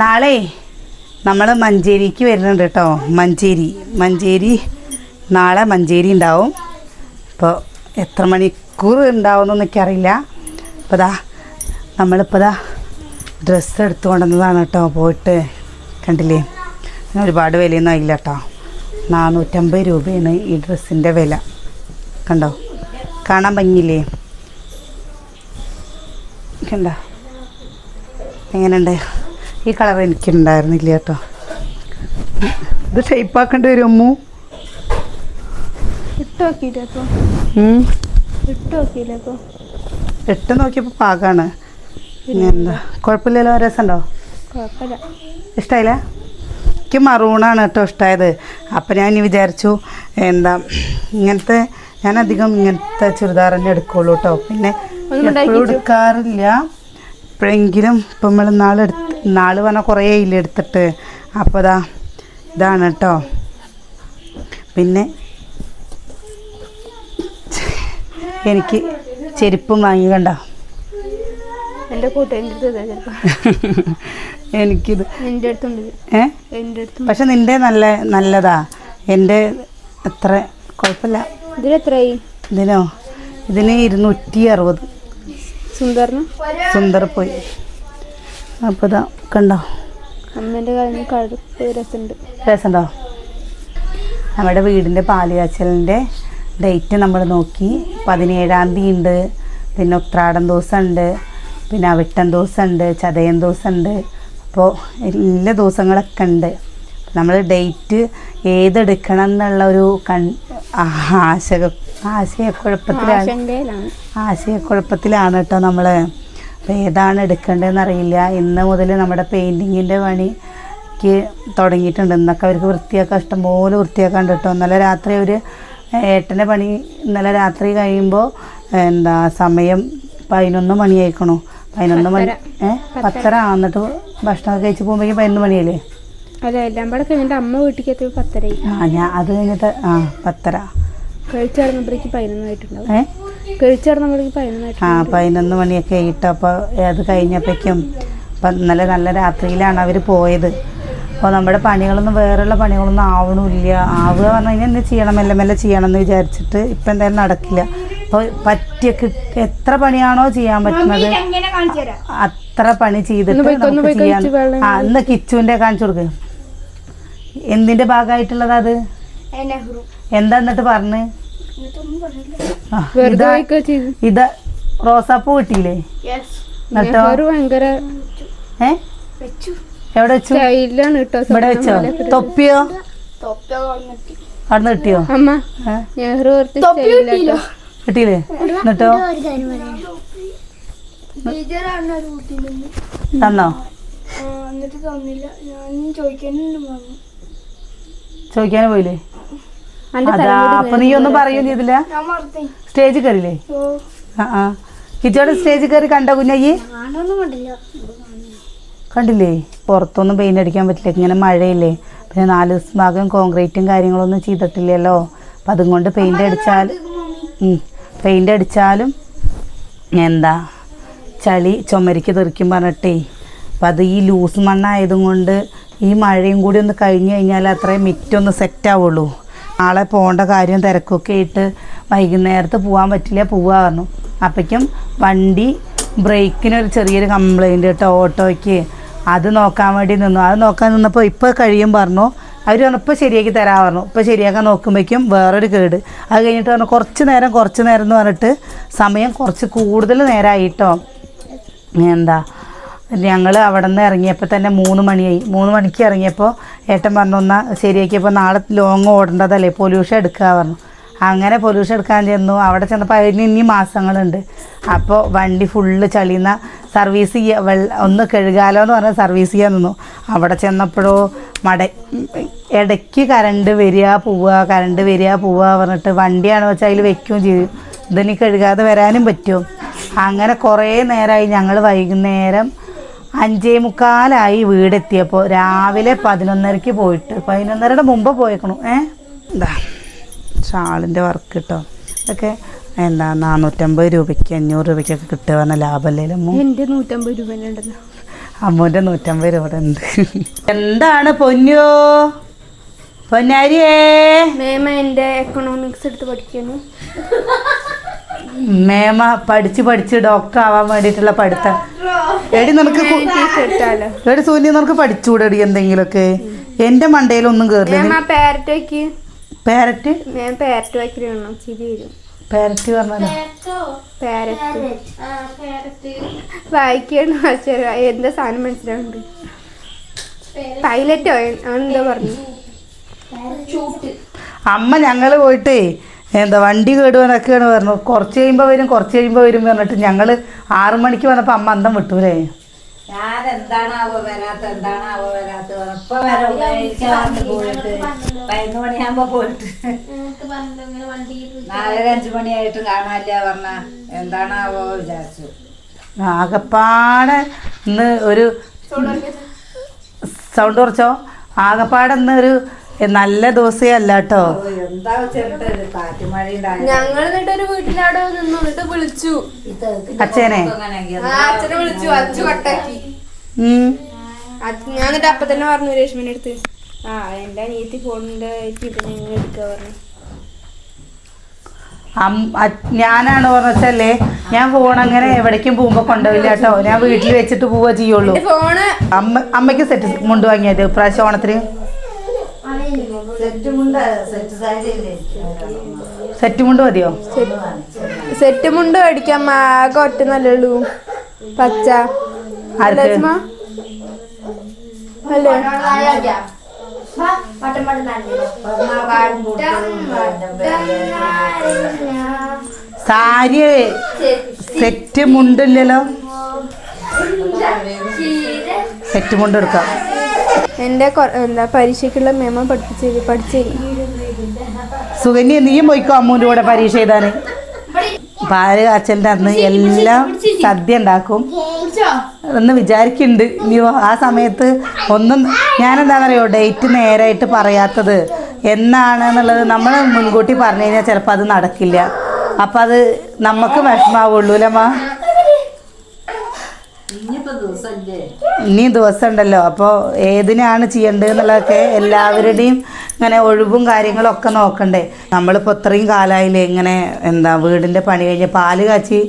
നാളെ നമ്മൾ മഞ്ചേരിക്ക് വരുന്നുണ്ട് കേട്ടോ മഞ്ചേരി. മഞ്ചേരി നാളെ മഞ്ചേരി ഉണ്ടാവും. അപ്പോൾ എത്ര മണിക്കൂർ ഉണ്ടാവുമെന്നൊന്നും എനിക്കറിയില്ല അപ്പോൾ ദാ നമ്മളിപ്പോൾ ദാ ഡ്രസ്സ് എടുത്തു കൊണ്ടുവന്നതാണ് കേട്ടോ പോയിട്ട് കണ്ടില്ലേ? ഒരുപാട് വിലയൊന്നും ആയില്ല കേട്ടോ. നാനൂറ്റമ്പത് രൂപയാണ് ഈ ഡ്രസ്സിന്റെ വില. കണ്ടോ? കാണാൻ ഭംഗിയില്ലേ? കണ്ടോ എങ്ങനെയുണ്ട്? ഈ കളർ എനിക്കുണ്ടായിരുന്നില്ല കേട്ടോ. ഇത് ഷെയ്പ്പാക്കേണ്ടി വരും അമ്മു. ഇട്ട് നോക്കിയപ്പോൾ പാകാണ്. പിന്നെ എന്താ? കുഴപ്പമില്ലല്ലോ? രസമുണ്ടോ? ഇഷ്ടായില്ല? ഇഷ്ടമായില്ല എനിക്ക് മറൂണാണ് കേട്ടോ ഇഷ്ടമായത് അപ്പം ഞാൻ ഇനി വിചാരിച്ചു എന്താ ഇങ്ങനത്തെ ഞാൻ അധികം ഇങ്ങനത്തെ ചുരിദാർ തന്നെ എടുക്കുള്ളൂ കേട്ടോ പിന്നെ എപ്പോഴും എടുക്കാറില്ല. എപ്പോഴെങ്കിലും ഇപ്പം നമ്മൾ നാളെ എടുത്ത് നാൾ പറഞ്ഞാൽ കുറേ ഇല്ല എടുത്തിട്ട് അപ്പോൾ ഇതാ ഇതാണ് കേട്ടോ പിന്നെ എനിക്ക് ചെരുപ്പും വാങ്ങി കണ്ടോ? എന്റെ എനിക്കിത്. ഏ? പക്ഷെ നിന്റെ നല്ല നല്ലതാ. എന്റെ അത്ര കുഴപ്പമില്ല. ഇതിലെത്രയായി ഇതിനോ ഇതിന് ഇരുന്നൂറ്റി അറുപത് സുന്ദറിന്? സുന്ദർ പോയി. അപ്പോൾ ഇതാ കണ്ടോ? അമ്മേന്റെ കാലിന് കഴുപ്പ് രസമുണ്ട്. രസമുണ്ടോ? നമ്മുടെ വീടിന്റെ പാൽ കാച്ചലിന്റെ ഡേറ്റ് നമ്മൾ നോക്കി. പതിനേഴാം തീയതി ഉണ്ട് പിന്നെ ഉത്രാടം ദിവസമുണ്ട്. പിന്നെ അവിട്ടം ദിവസമുണ്ട്. ചതയൻ ദിവസമുണ്ട്. അപ്പോൾ എല്ലാ ദിവസങ്ങളൊക്കെ ഉണ്ട്. നമ്മൾ ഡേറ്റ് ഏതെടുക്കണം എന്നുള്ള ഒരു കൺ ആശ ആശയക്കുഴപ്പത്തിലാണ് കേട്ടോ നമ്മൾ അപ്പോൾ ഏതാണ് എടുക്കേണ്ടതെന്ന് അറിയില്ല ഇന്ന് മുതൽ നമ്മുടെ പെയിന്റിങ്ങിന്റെ പണിക്ക് തുടങ്ങിയിട്ടുണ്ട്. ഇന്നൊക്കെ അവർക്ക് വൃത്തിയാക്കാൻ ഇഷ്ടംപോലെ വൃത്തിയാക്കാൻ കേട്ടോ. ഇന്നലെ രാത്രി ഒരു ഏട്ടന്റെ പണി ഇന്നലെ രാത്രി കഴിയുമ്പോൾ എന്താ സമയം പതിനൊന്ന് മണിയായിക്കണു. പതിനൊന്ന് മണി ഏ പത്തര. ആന്നിട്ട് എന്നിട്ട് ഭക്ഷണമൊക്കെ കഴിച്ച് പോകുമ്പോഴേക്കും പതിനൊന്ന് മണിയല്ലേ? അല്ല എല്ലാം കൂടെ കഴിഞ്ഞിട്ട് അമ്മ വീട്ടിലേക്ക് എത്തിയപ്പോൾ പത്തരയായി ആ ഞാൻ അത് കഴിഞ്ഞിട്ട് ആ പത്തര. കഴിച്ചിറങ്ങുമ്പോഴേക്ക് പതിനൊന്നായിട്ടുണ്ടാവും ഏ? കഴിച്ചിറങ്ങുമ്പോഴേക്ക് ആ പതിനൊന്ന് മണിയൊക്കെ ആയിട്ട് അപ്പോൾ അത് കഴിഞ്ഞപ്പോഴേക്കും അപ്പം ഇന്നലെ നല്ല രാത്രിയിലാണ് അവർ പോയത്. അപ്പോൾ നമ്മുടെ പണികളൊന്നും വേറെയുള്ള പണികളൊന്നും ആവണില്ല. ആവുക പറഞ്ഞു കഴിഞ്ഞാൽ എന്ത് ചെയ്യണം? മെല്ലെ മെല്ലെ ചെയ്യണം എന്ന് വിചാരിച്ചിട്ട് ഇപ്പം എന്തായാലും നടക്കില്ല. അപ്പോൾ പറ്റിയ എത്ര പണിയാണോ ചെയ്യാൻ പറ്റുന്നത്? അത്ര പണി ചെയ്തിട്ട് നമുക്ക് ചെയ്യാൻ ആ ഇന്ന് കിച്ചുവിന്റെ കാണിച്ചു കൊടുക്ക്. എന്തിന്റെ ഭാഗമായിട്ടുള്ളത് അത്? എന്താ എന്നിട്ട് പറഞ്ഞ്? ഇതാ റോസാപ്പൂ കിട്ടിയില്ലേ? ഭയങ്കര ഏ? എവിടെ വെച്ചു? ഇവിടെ വെച്ചോ? തൊപ്പിയോ? അവിടെ കിട്ടിയോ? കിട്ടിയില്ലേ? എന്നിട്ടോ? തന്നോ? എന്നിട്ട് തന്നില്ല. ഞാൻ ചോദിക്കാനുണ്ട് ചോദിക്കാൻ പോയില്ലേ? അതാ അപ്പൊ നീ ഒന്നും പറയും ചെയ്തില്ല ഞാൻ കയറില്ലേ ആ ആ. കിച്ചോടെ സ്റ്റേജ് കയറി കണ്ട കുഞ്ഞയ്യേ? കണ്ടില്ല. പുറത്തൊന്നും പെയിന്റ് അടിക്കാൻ പറ്റില്ല. ഇങ്ങനെ മഴയില്ലേ? പിന്നെ നാല് ദിവസം ഭാഗം കോൺക്രീറ്റും കാര്യങ്ങളൊന്നും ചെയ്തിട്ടില്ലല്ലോ. അപ്പം അതും കൊണ്ട് പെയിന്റ് അടിച്ചാൽ പെയിന്റ് അടിച്ചാലും എന്താ? ചളി ചുമരിക്ക് തെറിക്കും പറഞ്ഞിട്ടേ. അപ്പം അത് ഈ ലൂസ് മണ്ണായതും കൊണ്ട് ഈ മഴയും കൂടി ഒന്ന് കഴിഞ്ഞ് കഴിഞ്ഞാൽ അത്രയും മിറ്റൊന്ന് സെറ്റ് ആവുള്ളൂ. നാളെ പോകേണ്ട കാര്യം തിരക്കൊക്കെ ഇട്ട് വൈകുന്നേരത്ത് പോകാൻ പറ്റില്ല പോവാ പറഞ്ഞു. അപ്പോഴേക്കും വണ്ടി ബ്രേക്കിനൊരു ചെറിയൊരു കംപ്ലൈന്റ് കേട്ടോ ഓട്ടോയ്ക്ക്. അത് നോക്കാൻ വേണ്ടി നിന്നു. അത് നോക്കാൻ നിന്നപ്പോൾ ഇപ്പോൾ കഴിയും പറഞ്ഞു. അവർ പറഞ്ഞു ഇപ്പോൾ ശരിയാക്കി തരാൻ പറഞ്ഞു. ഇപ്പോൾ ശരിയാക്കാൻ നോക്കുമ്പോഴേക്കും വേറൊരു കേട്. അത് കഴിഞ്ഞിട്ട് പറഞ്ഞു കുറച്ച് നേരം കുറച്ച് നേരം എന്ന് പറഞ്ഞിട്ട് സമയം കുറച്ച് കൂടുതൽ നേരമായിട്ടോ എന്താ? ഞങ്ങൾ അവിടെ നിന്ന് ഇറങ്ങിയപ്പോൾ തന്നെ മൂന്ന് മണിയായി. മൂന്ന് മണിക്ക് ഇറങ്ങിയപ്പോൾ ഏട്ടൻ പറഞ്ഞു എന്നാൽ ശരിയാക്കിയപ്പോൾ നാളെ ലോങ് ഓടേണ്ടതല്ലേ പൊല്യൂഷൻ എടുക്കുക പറഞ്ഞു. അങ്ങനെ പൊല്യൂഷൻ എടുക്കാൻ ചെന്നു. അവിടെ ചെന്നപ്പോൾ അതിന് ഇനി മാസങ്ങളുണ്ട്. അപ്പോൾ വണ്ടി ഫുള്ള് ചളിയുന്ന സർവീസ് ചെയ്യുക വെള്ള ഒന്ന് കഴുകാലോ എന്ന് പറഞ്ഞാൽ സർവീസ് ചെയ്യാൻ നിന്നു. അവിടെ ചെന്നപ്പോഴോ മട ഇടയ്ക്ക് കറണ്ട് വരിക പോവുക കറണ്ട് വരിക പോവുക പറഞ്ഞിട്ട് വണ്ടിയാണ് വെച്ചാൽ അതിൽ വെക്കുകയും ചെയ്തു. ഇതിനി കഴുകാതെ വരാനും പറ്റുമോ? അങ്ങനെ കുറേ നേരമായി ഞങ്ങൾ വൈകുന്നേരം അഞ്ചേ മുക്കാലായി വീടെത്തിയപ്പോൾ രാവിലെ പതിനൊന്നരക്ക് പോയിട്ട് പതിനൊന്നരയുടെ മുമ്പ് പോയേക്കണു. ഏ? എന്താ? ഷാളിന്റെ വർക്ക് കിട്ടോ ഇതൊക്കെ എന്താ നാനൂറ്റമ്പത് രൂപയ്ക്ക് അഞ്ഞൂറ് രൂപയ്ക്കൊക്കെ കിട്ടുക പറഞ്ഞ ലാഭമല്ലേ അമ്മ? എന്റെ നൂറ്റമ്പത് രൂപ അമ്മൂന്റെ നൂറ്റമ്പത് രൂപ ഉണ്ട്. എന്താണ് പൊന്നോ? പൊന്നാരിയേ? മേമ എന്റെ എക്കണോമിക്സ് എടുത്ത് പഠിക്കുന്നു. മേമ പഠിച്ച് പഠിച്ച് ഡോക്ടർ ആവാൻ വേണ്ടിയിട്ടുള്ള പഠിത്തം എടി നിനക്ക് എടി സൂര്യ നിനക്ക് പഠിച്ചുകൂടെടി എന്തെങ്കിലുമൊക്കെ? എന്റെ മണ്ടയിലൊന്നും കയറില്ല കേറില്ല പാരറ്റ് പറഞ്ഞാലോ? വായിക്കണം എന്താ സാധനം മനസ്സിലാവുന്നുണ്ട് പൈലറ്റോ അങ്ങനെന്തോ പറഞ്ഞു. അമ്മ ഞങ്ങൾ പോയിട്ട് എന്താ വണ്ടി കേടുവാനൊക്കെയാണ് പറഞ്ഞു കുറച്ച് കഴിയുമ്പോൾ വരും കുറച്ച് കഴിയുമ്പോൾ വരും പറഞ്ഞിട്ട് ഞങ്ങൾ ആറു മണിക്ക് വന്നപ്പോൾ അമ്മ അന്തം വിട്ടൂലേ? ഞാൻ എന്താണാവോ വരാത്ത എന്താണാവോ വരാത്ത ഇപ്പൊ വരാം പോയിട്ട്. പതിനൊന്ന് മണിയാകുമ്പോ പോയിട്ട്. നാലര അഞ്ചു മണിയായിട്ടും കാണാനില്ല പറഞ്ഞ എന്താണാവോ വിചാരിച്ചു. ആകപ്പാടെ ഇന്ന് ഒരു സൗണ്ട് കുറച്ചോ? ആകപ്പാടെ ഇന്ന് ഒരു നല്ല ദിവസമേ അല്ല കേട്ടോ ഞങ്ങൾ എന്നിട്ട് ഒരു വീട്ടിലവിടെ നിന്നു. എന്നിട്ട് വിളിച്ചു. അച്ഛനെ. ആ അച്ഛനെ വിളിച്ചു. അച്ഛൻ കട്ടാക്കി. ഞാൻ എന്നിട്ട് അപ്പൊ തന്നെ പറഞ്ഞു രേഷ്മിന്റെ അടുത്ത്. ആ എന്റെ അനിയത്തി ഫോണിന്റെ ഇത് നിങ്ങൾ എടുക്കുക പറഞ്ഞു. അ- ഞാനാണ് പറഞ്ഞല്ലേ ഞാൻ ഫോൺ അങ്ങനെ എവിടേക്കും പോകുമ്പോ കൊണ്ടുപോയില്ല കേട്ടോ. ഞാൻ വീട്ടിൽ വെച്ചിട്ട് പോവുക ചെയ്യുള്ളൂ. അമ്മ അമ്മയ്ക്ക് സെറ്റ് മുണ്ട് വാങ്ങിയത് ഇപ്രാവശ്യം ഓണത്തിന്? സെറ്റ് മുണ്ട് മതിയോ? സെറ്റ് മുണ്ട് മേടിക്കാം ആകെ ഒറ്റ നല്ലുള്ളൂ പച്ച? അല്ലേ സാരി സെറ്റ് മുണ്ടില്ലല്ലോ. സെറ്റ് മുണ്ട് എടുക്കാം എന്റെ എന്താ പരീക്ഷയ്ക്കുള്ള മേമ പഠിപ്പിച്ച പഠിച്ചു സുകന്യ നീയും പോയിക്കോ അമ്മൂന്റെ കൂടെ പരീക്ഷ എഴുതാന് പാൽ കാച്ചലിന്റെ അന്ന് എല്ലാം സദ്യ ഉണ്ടാക്കും. എന്ന് വിചാരിക്കുന്നുണ്ട്. ഇനിയോ ആ സമയത്ത് ഒന്നും ഞാനെന്താ പറയുക ഡേറ്റ് നേരായിട്ട് പറയാത്തത് എന്നാണ് എന്നുള്ളത് നമ്മൾ മുൻകൂട്ടി പറഞ്ഞു കഴിഞ്ഞാൽ ചിലപ്പോൾ അത് നടക്കില്ല. അപ്പം അത് നമുക്ക് വിഷമാവുള്ളൂ അല്ലമ്മ ഇനിയിപ്പോ ദിവസല്ലേ ഇനി ദിവസം ഉണ്ടല്ലോ അപ്പോൾ ഏതിനാണ് ചെയ്യേണ്ടത് എന്നുള്ളതൊക്കെ എല്ലാവരുടെയും ഇങ്ങനെ ഒഴിവും കാര്യങ്ങളും ഒക്കെ നോക്കണ്ടേ. നമ്മളിപ്പോൾ ഇത്രയും കാലമായില്ലേ ഇങ്ങനെ എന്താ വീടിന്റെ പണി കഴിഞ്ഞ് പാൽ കാച്ചി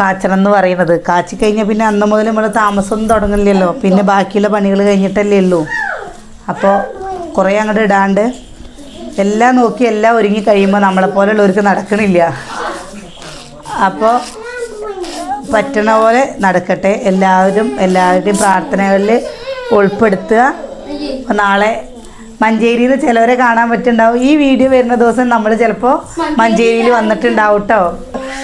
കാച്ചണം എന്ന് പറയുന്നത്. കാച്ചി കഴിഞ്ഞാൽ പിന്നെ അന്ന് മുതൽ നമ്മൾ താമസം തുടങ്ങില്ലല്ലോ പിന്നെ ബാക്കിയുള്ള പണികൾ കഴിഞ്ഞിട്ടല്ലേ ഉള്ളൂ. അപ്പോൾ കുറേ അങ്ങോട്ട് ഇടാണ്ട് എല്ലാം നോക്കി എല്ലാം ഒരുങ്ങി കഴിയുമ്പോൾ നമ്മളെപ്പോലുള്ളവർക്ക് നടക്കണില്ല. അപ്പോൾ പറ്റണ പോലെ നടക്കട്ടെ. എല്ലാവരും എല്ലാവരുടെയും പ്രാർത്ഥനകളിൽ ഉൾപ്പെടുത്തുക. അപ്പോൾ നാളെ മഞ്ചേരിയിൽ ചിലവരെ കാണാൻ പറ്റുന്നുണ്ടാവും ഈ വീഡിയോ വരുന്ന ദിവസം നമ്മൾ ചിലപ്പോൾ മഞ്ചേരിയിൽ വന്നിട്ടുണ്ടാവും കേട്ടോ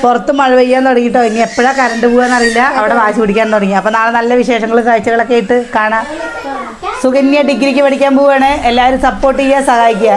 പുറത്ത് മഴ പെയ്യാൻ തുടങ്ങിട്ടോ. ഇനി എപ്പോഴാണ് കറണ്ട് പോകാന്നറിയില്ല അവിടെ വാശി പിടിക്കാൻ തുടങ്ങി. അപ്പോൾ നാളെ നല്ല വിശേഷങ്ങൾ കാഴ്ചകളൊക്കെ ആയിട്ട് കാണാം. സുകന്യ ഡിഗ്രിക്ക് പഠിക്കാൻ പോവുകയാണ് എല്ലാവരും സപ്പോർട്ട് ചെയ്യുക സഹായിക്കുക.